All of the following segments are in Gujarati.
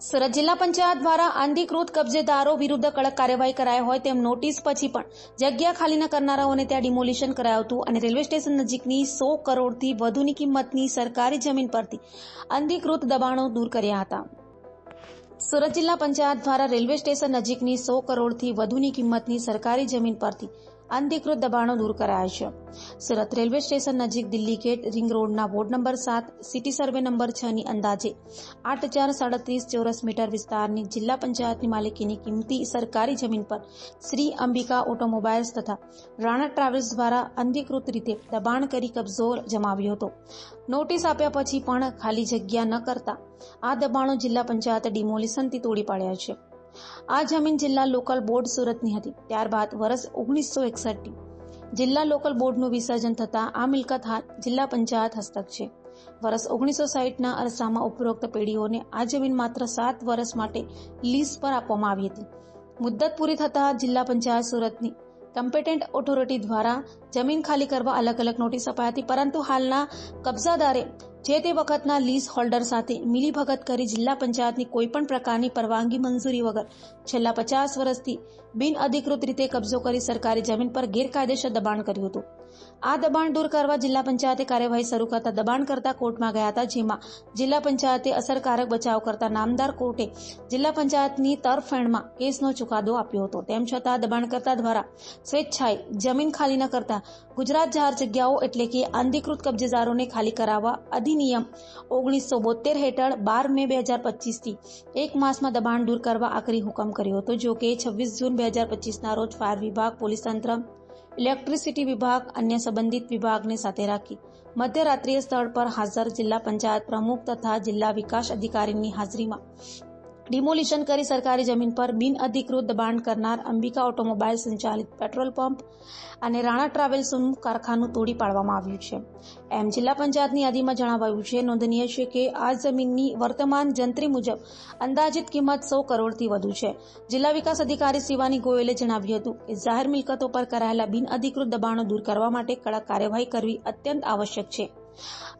સુરત જિલ્લા પંચાયત દ્વારા અનધિકૃત કબજેદારો વિરુદ્ધ કડક કાર્યવાહી કરાઈ હોય તેમ નોટિસ પછી પણ જગ્યા ખાલી ન કરનારાઓને ત્યાં ડિમોલિશન કરાયું અને રેલવે સ્ટેશન નજીકની સો કરોડથી વધુની કિંમતની સરકારી જમીન પરથી અનધિકૃત દબાણો દૂર કર્યા હતા. સુરત જિલ્લા પંચાયત દ્વારા રેલવે સ્ટેશન નજીકની સો કરોડથી વધુની કિંમતની સરકારી જમીન પરથી અનધિકૃત દબાણો દૂર કરાયા છે. સુરત રેલવે સ્ટેશન નજીક દિલ્હી ગેટ રિંગ રોડના વોર્ડ નંબર સાત, સિટી સર્વે નંબર છ ની અંદાજે આઠ હજાર સાડત્રીસ ચોરસ મીટર વિસ્તારની જિલ્લા પંચાયતની માલિકીની કિંમતી સરકારી જમીન પર શ્રી અંબિકા ઓટોમોબાઇલ્સ તથા રાણા ટ્રાવેલ્સ દ્વારા અનધિકૃત રીતે દબાણ કરી કબજો જમાવ્યો હતો. નોટિસ આપ્યા પછી પણ ખાલી જગ્યા ન કરતા આ દબાણો જિલ્લા પંચાયત ડિમોલિશનથી તોડી પાડ્યા છે. આ જમીન જિલ્લા લોકલ બોર્ડ સુરતની હતી. ત્યારબાદ વર્ષ ઓગણીસો એકસઠથી જિલ્લા લોકલ બોર્ડનું વિસર્જન થતાં આ મિલકત હાલ જિલ્લા પંચાયત હસ્તક છે. વર્ષ ઓગણીસો સાહીઠના અરસામાં ઉપરોક્ત પેઢીઓને આ જમીન માત્ર સાત વર્ષ માટે લીઝ પર આપવામાં આવી હતી. મુદ્દત પૂરી થતાં જિલ્લા પંચાયત સુરતની કમ્પેટેન્ટ ઓથોરિટી દ્વારા જમીન ખાલી કરવા અલગ અલગ નોટિસ અપાઈ હતી, પરંતુ હાલના કબજાદારે જે તે વખતના લીઝ હોલ્ડર સાથે મિલીભગત કરી જિલ્લા પંચાયતની કોઈપણ પ્રકારની પરવાનગી મંજૂરી વગર છેલ્લા પચાસ વર્ષથી બિનઅધિકૃત રીતે કબજો કરી સરકારી જમીન પર ગેરકાયદેસર દબાણ કર્યું હતું. આ દબાણ દૂર કરવા જિલ્લા પંચાયતે કાર્યવાહી શરૂ કરતા દબાણ કરતા કોર્ટમાં ગયા હતા, જેમાં જિલ્લા પંચાયતે અસરકારક બચાવ કરતા નામદાર કોર્ટે જિલ્લા પંચાયતની તરફેણમાં કેસનો ચુકાદો આપ્યો હતો. તેમ છતાં દબાણકર્તા દ્વારા સ્વેચ્છાએ જમીન ખાલી ન કરતા ગુજરાત જાહેર જગ્યાઓ એટલે કે અનધિકૃત કબજેદારોને ખાલી કરાવવા અધિનિયમ ઓગણીસો બોતેર હેઠળ બાર મે બે હજાર પચીસથી એક માસમાં દબાણ દૂર કરવા આખરી હુકમ કર્યો હતો. જો કે છવ્વીસ જૂન બે હજાર પચીસના રોજ ફાયર વિભાગ, પોલીસ તંત્ર, ઇલેક્ટ્રિસિટી વિભાગ, અન્ય સંબંધિત વિભાગને સાથે રાખી મધ્યરાત્રિએ સ્થળ પર હાજર જિલ્લા પંચાયત પ્રમુખ તથા જિલ્લા વિકાસ અધિકારીની હાજરીમાં ડિમોલિશન કરી સરકારી જમીન પર બિનઅધિકૃત દબાણ કરનાર અંબિકા ઓટોમોબાઈલ સંચાલિત પેટ્રોલ પંપ અને રાણા ટ્રાવેલ્સનું કારખાનું તોડી પાડવામાં આવ્યું છે. એમ જિલ્લા પંચાયતની યાદીમાં જણાવાયું છે, નોંધનીય છે કે આ જમીનની વર્તમાન જંત્રી મુજબ અંદાજિત કિંમત સો કરોડથી વધુ છે. જિલ્લા વિકાસ અધિકારી શિવાની ગોયલે જણાવ્યું હતું કે જાહેર મિલકતો પર કરાયેલા બિનઅધિકૃત દબાણો દૂર કરવા માટે કડક કાર્યવાહી કરવી અત્યંત આવશ્યક છે.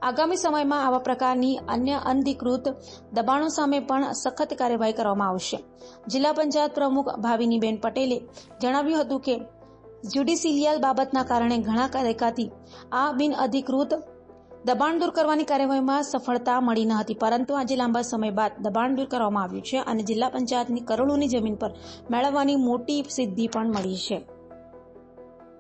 આગામી સમયમાં આવા પ્રકારની અન્ય અનધિકૃત દબાણો સામે પણ સખત કાર્યવાહી કરવામાં આવશે. જિલ્લા પંચાયત પ્રમુખ ભાવિનીબેન પટેલે જણાવ્યું હતું કે, જ્યુડિશિયલ બાબતના કારણે ઘણા કાર્યકાથી આ બિનઅધિકૃત દબાણ દૂર કરવાની કાર્યવાહીમાં સફળતા મળી ન હતી. પરંતુ આજે લાંબા સમય બાદ દબાણ દૂર કરવામાં આવ્યું છે અને જિલ્લા પંચાયતની કરોડોની જમીન પર મેળવવાની મોટી સિદ્ધિ પણ મળી છે.